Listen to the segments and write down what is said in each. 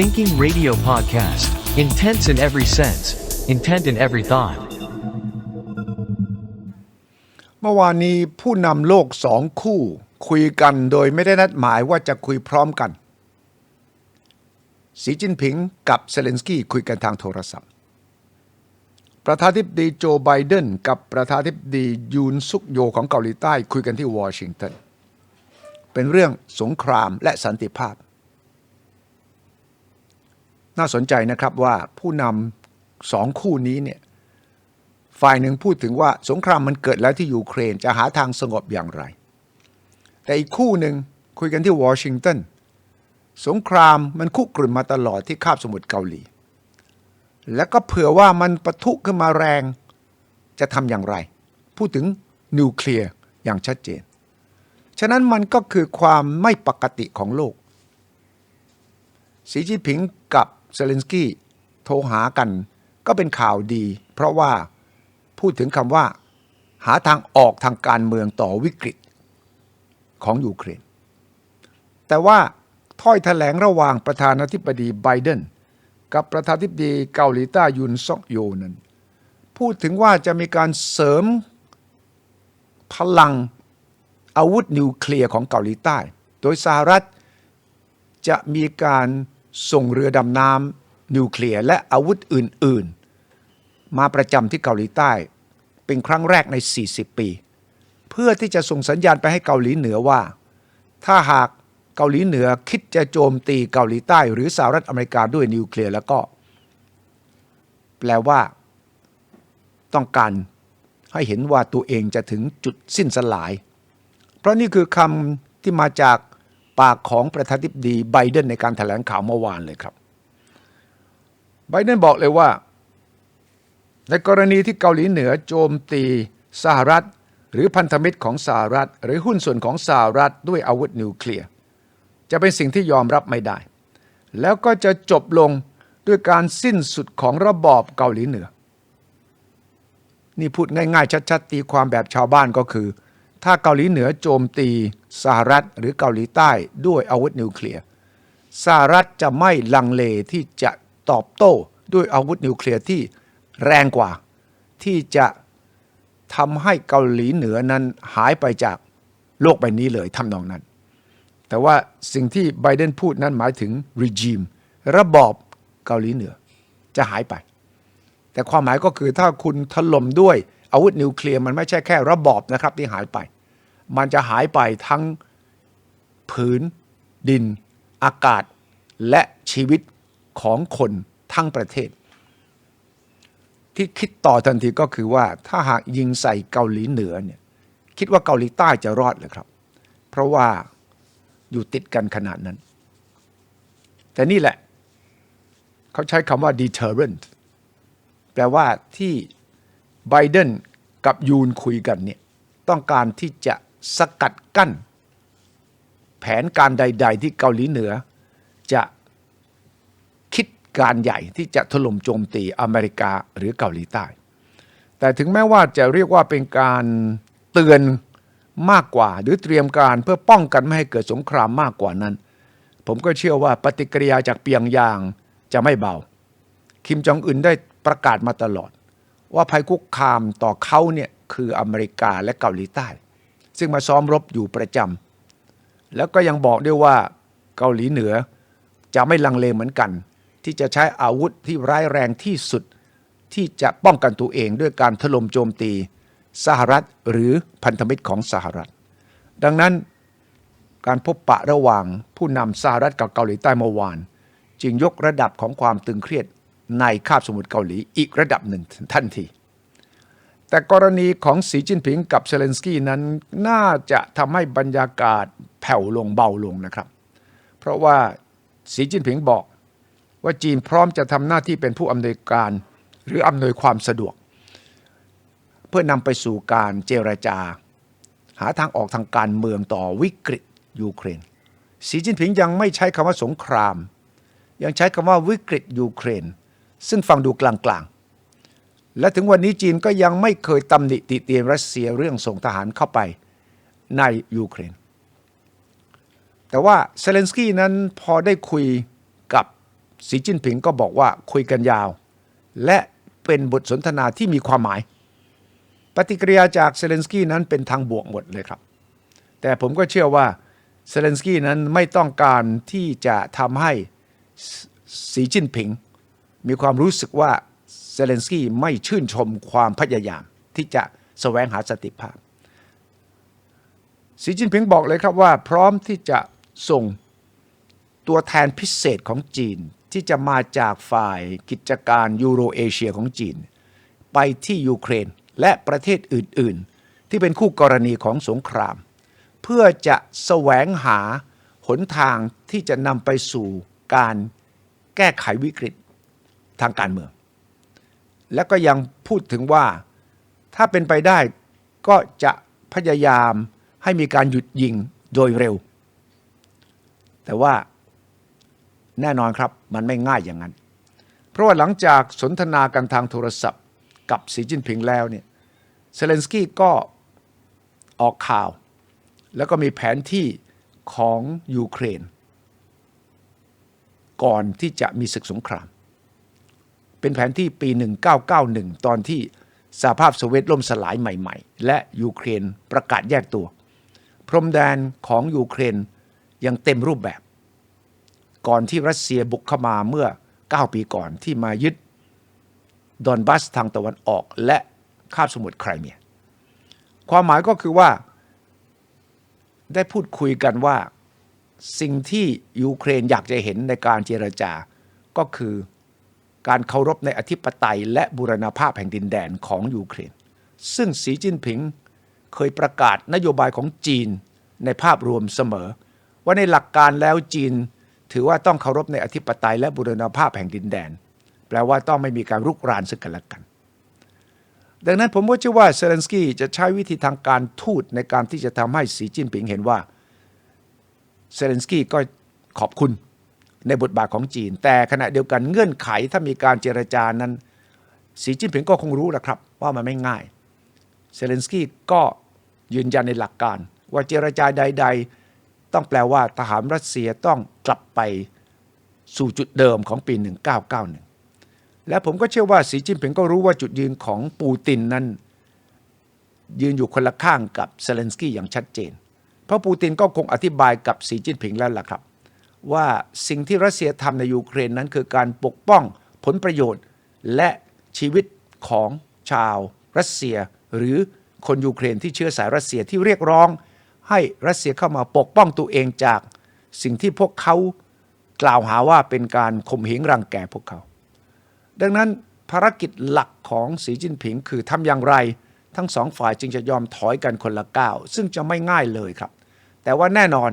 Thinking Radio Podcast. Intense in every sense, intent in every thought. เมื่อวานนี้ผู้นำโลกสองคู่ คุยกันโดยไม่ได้นัดหมายว่าจะคุยพร้อมกัน สีจิ้นผิงกับเซเลนสกี้คุยกันทางโทรศัพท์ ประธานาธิบดีโจไบเดนกับประธานาธิบดียูนซุกโยของเกาหลีใต้คุยกันที่วอชิงตันเป็นเรื่องสงครามและสันติภาพ น่าสนใจนะครับว่าผู้นำสองคู่นี้เนี่ยฝ่ายหนึ่งพูดถึงว่าสงครามมันเกิดแล้วที่ยูเครนจะหาทางสงบอย่างไร แต่อีกคู่หนึ่งคุยกันที่วอชิงตันสงครามมันคุกรุ่นมาตลอดที่คาบสมุทรเกาหลี และก็เผื่อว่ามันปะทุขึ้นมาแรงจะทำอย่างไร พูดถึงนิวเคลียร์อย่างชัดเจน ฉะนั้นมันก็คือความไม่ปกติของโลก สีจิ้นผิงกับ เซเลนสกี้โทรหากัน ก็เป็นข่าวดี เพราะว่าพูดถึงคำว่า หาทางออกทางการเมืองต่อวิกฤตของยูเครน แต่ว่าถ้อยแถลงระหว่างประธานาธิบดีไบเดนกับประธานาธิบดีเกาหลีใต้ยุนซอกโยนั้น พูดถึงว่าจะมีการเสริมพลังอาวุธนิวเคลียร์ของเกาหลีใต้ โดยสหรัฐจะมีการ ส่งเรือดำน้ำนิวเคลียร์และอาวุธอื่น ๆ มาประจำที่เกาหลีใต้ เป็นครั้งแรกใน 40 ปี เพื่อที่จะส่งสัญญาณไปให้เกาหลีเหนือว่า ถ้าหากเกาหลีเหนือคิดจะโจมตีเกาหลีใต้ หรือสหรัฐอเมริกาด้วยนิวเคลียร์แล้วก็ แปลว่า ต้องการให้เห็นว่าตัวเองจะถึงจุดสิ้นสลาย เพราะนี่คือคำที่มาจาก ปากของประธานาธิบดีไบเดนในการถแถลงข่าวเมื่อวานเลยครับไบเดนบอกเลยว่า ในกรณีที่เกาหลีเหนือโจมตีสหรัฐ หรือพันธมิตรของสหรัฐ หรือหุ้นส่วนของสหรัฐด้วยอาวุธนิวเคลียร์จะเป็นสิ่งที่ยอมรับไม่ได้ แล้วก็จะจบลงด้วยการสิ้นสุดของระบอบเกาหลีเหนือ นี่พูดง่ายๆชัดๆตีความแบบชาวบ้านก็คือ ถ้าเกาหลีเหนือโจมตีสหรัฐหรือเกาหลีใต้ด้วยอาวุธนิวเคลียร์สหรัฐจะไม่ลังเลที่จะตอบโต้ด้วยอาวุธนิวเคลียร์ที่แรงกว่า ที่จะทำให้เกาหลีเหนือนั้นหายไปจากโลกใบนี้เลยทำนองนั้น แต่ว่าสิ่งที่ไบเดนพูดนั้นหมายถึง regime ระบอบเกาหลีเหนือจะหายไป แต่ความหมายก็คือถ้าคุณถล่มด้วยอาวุธนิวเคลียร์มันไม่ใช่แค่ระบอบนะครับที่หายไป มันจะหายไปทั้งผืน ดิน อากาศ และชีวิตของคนทั้งประเทศ ที่คิดต่อทันทีก็คือว่าถ้าหากยิงใส่เกาหลีเหนือเนี่ยคิดว่าเกาหลีใต้จะรอดเลยครับ เพราะว่าอยู่ติดกันขนาดนั้น แต่นี่แหละ เขาใช้คำว่า deterrent แปลว่าที่ไบเดนกับยูนคุยกันเนี่ยต้องการที่จะ สกัดกั้น แผนการใด ๆ ที่เกาหลีเหนือ จะคิดการใหญ่ที่จะถล่มโจมตีอเมริกาหรือเกาหลีใต้ แต่ถึงแม้ว่าจะเรียกว่าเป็นการเตือนมากกว่า หรือเตรียมการเพื่อป้องกันไม่ให้เกิดสงครามมากกว่านั้น ผมก็เชื่อว่าปฏิกิริยาจากเปียงยางจะไม่เบา คิมจองอึนได้ประกาศมาตลอด ว่าภัยคุกคามต่อเขาเนี่ยคืออเมริกาและเกาหลีใต้ ซึ่งมาซ้อมรบอยู่ประจำแล้วก็ยังบอกด้วยว่าเกาหลีเหนือจะไม่ลังเลเหมือนกัน ที่จะใช้อาวุธที่ร้ายแรงที่สุด ที่จะป้องกันตัวเองด้วยการถล่มโจมตีสหรัฐหรือพันธมิตรของสหรัฐ ดังนั้นการพบปะระหว่างผู้นำสหรัฐกับเกาหลีใต้เมื่อวาน จึงยกระดับของความตึงเครียดในคาบสมุทรเกาหลีอีกระดับหนึ่งทันที แต่กรณีของสีจิ้นผิงกับเซเลนสกี้นั้นน่าจะทำให้บรรยากาศแผ่วลงเบาลงนะครับ เพราะว่าสีจิ้นผิงบอกว่าจีนพร้อมจะทำหน้าที่เป็นผู้อำนวยการหรืออำนวยความสะดวก เพื่อนำไปสู่การเจรจา หาทางออกทางการเมืองต่อวิกฤตยูเครน สีจิ้นผิงยังไม่ใช้คำว่าสงคราม ยังใช้คำว่าวิกฤตยูเครน ซึ่งฟังดูกลางๆ และถึงวันนี้จีนก็ยังไม่เคยตำหนิติเตียนรัสเซียเรื่องส่งทหารเข้าไปในยูเครน แต่ว่าเซเลนสกี้นั้นพอได้คุยกับสีจิ้นผิงก็บอกว่าคุยกันยาว และเป็นบทสนทนาที่มีความหมาย ปฏิกิริยาจากเซเลนสกี้นั้นเป็นทางบวกหมดเลยครับ แต่ผมก็เชื่อว่าเซเลนสกี้นั้นไม่ต้องการที่จะทำให้สีจิ้นผิง มีความรู้สึกว่า เซเลนสกี้ไม่ชื่นชมความพยายามที่จะแสวงหาสติภาพสีจิ้นผิงบอกเลยครับว่า พร้อมที่จะส่งตัวแทนพิเศษของจีนที่จะมาจากฝ่ายกิจการยูโรเอเชียของจีน ไปที่ยูเครนและประเทศอื่น ๆ ที่เป็นคู่กรณีของสงคราม เพื่อจะแสวงหาหนทางที่จะนำไปสู่การแก้ไขวิกฤตทางการเมือง และก็ยังพูดถึงว่า ถ้าเป็นไปได้ก็จะพยายามให้มีการหยุดยิงโดยเร็ว แต่ว่าแน่นอนครับมันไม่ง่ายอย่างนั้น เพราะว่าหลังจากสนทนากันทางโทรศัพท์ กับสีจิ้นผิงแล้วเนี่ยเซเลนสกี้ก็ออกข่าว แล้วก็มีแผนที่ของยูเครน ก่อนที่จะมีศึกสงคราม เป็นแผนที่ปี 1991 ตอนที่สหภาพโซเวียตล่มสลายใหม่ๆ และยูเครนประกาศแยกตัว พรมแดนของยูเครนยังเต็มรูปแบบ ก่อนที่รัสเซียบุกเข้ามาเมื่อ 9 ปีก่อนที่มายึดดอนบัสทางตะวันออกและคาบสมุทรไครเมีย ความหมายก็คือว่า ได้พูดคุยกันว่า สิ่งที่ยูเครนอยากจะเห็นในการเจรจาก็คือ การเคารพในอธิปไตยและบูรณภาพแห่งดินแดนของยูเครน ซึ่งสีจิ้นผิงเคยประกาศนโยบายของจีนในภาพรวมเสมอ ว่าในหลักการแล้วจีน ถือว่าต้องเคารพในอธิปไตยและบูรณภาพแห่งดินแดน แปลว่าต้องไม่มีการรุกรานซึ่งกันและกัน ดังนั้นผมก็เชื่อว่าเซเลนสกี้จะใช้วิธีทางการทูตในการที่จะทำให้สีจิ้นผิงเห็นว่าเซเลนสกี้ก็ขอบคุณ ในบทบาทของจีน แต่ขณะเดียวกันเงื่อนไขถ้ามีการเจรจานั้น สีจิ้นผิงก็คงรู้แหละครับ ว่ามันไม่ง่าย เซเลนสกี้ก็ยืนยันในหลักการ ว่าเจรจาใด ๆ ต้องแปลว่าทหารรัสเซียต้องกลับไปสู่จุดเดิมของปี 1991 และผมก็เชื่อว่าสีจิ้นผิงก็รู้ว่าจุดยืนของปูตินนั้นยืนอยู่คนละข้างกับเซเลนสกี้อย่างชัดเจน เพราะปูตินก็คงอธิบายกับสีจิ้นผิงแล้วล่ะครับ ว่าสิ่งที่รัสเซียทำในยูเครนนั้นคือการปกป้องผลประโยชน์ และชีวิตของชาวรัสเซีย หรือคนยูเครนที่เชื้อสายรัสเซียที่เรียกร้อง ให้รัสเซียเข้ามาปกป้องตัวเองจากสิ่งที่พวกเขากล่าวหาว่าเป็นการข่มเหงรังแกพวกเขา ดังนั้นภารกิจหลักของสีจิ้นผิงคือทำอย่างไร ทั้งสองฝ่ายจึงจะยอมถอยกันคนละก้าวซึ่งจะไม่ง่ายเลยครับ แต่ว่าแน่นอน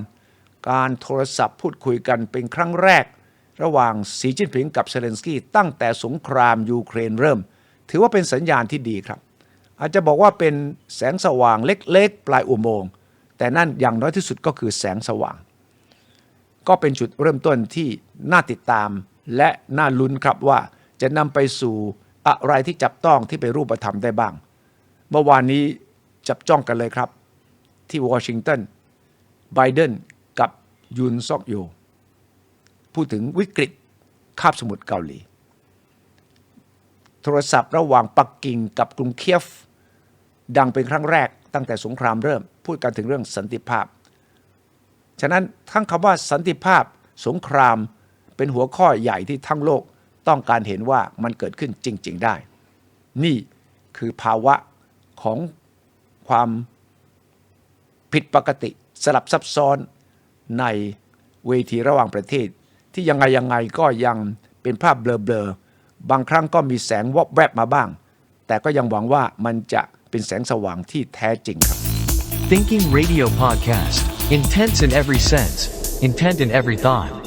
การโทรศัพท์พูดคุยกันเป็นครั้งแรก ระหว่างสีจิ้นผิงกับเซเลนสกี้ตั้งแต่สงครามยูเครนเริ่ม ถือว่าเป็นสัญญาณที่ดีครับ อาจจะบอกว่าเป็นแสงสว่างเล็กๆ ปลายอุโมงค์แต่นั่นอย่างน้อยที่สุดก็คือแสงสว่าง ก็เป็นจุดเริ่มต้นที่น่าติดตามและน่าลุ้นครับว่าจะนำไปสู่อะไรที่จับต้องที่เป็นรูปธรรมได้บ้าง เมื่อวานนี้จับจ้องกันเลยครับ ที่วอชิงตันไบเดน ยุนซอกโยพูดถึงวิกฤตคาบสมุทรเกาหลี โทรศัพท์ระหว่างปักกิ่งกับกรุงเคียฟ ดังเป็นครั้งแรกตั้งแต่สงครามเริ่ม พูดกันถึงเรื่องสันติภาพ ฉะนั้นทั้งคำว่าสันติภาพสงครามเป็นหัวข้อใหญ่ที่ทั้งโลกต้องการเห็นว่ามันเกิดขึ้นจริง ๆได้ นี่คือภาวะของความผิดปกติสลับซับซ้อน ในเวทีระหว่างประเทศ ที่ยังไงยังไงก็ยังเป็นภาพเบลอๆ บางครั้งก็มีแสงวอบแวบมาบ้าง แต่ก็ยังหวังว่ามันจะเป็นแสงสว่างที่แท้จริงครับ Thinking Radio Podcast. Intense in every sense, intent in every thought.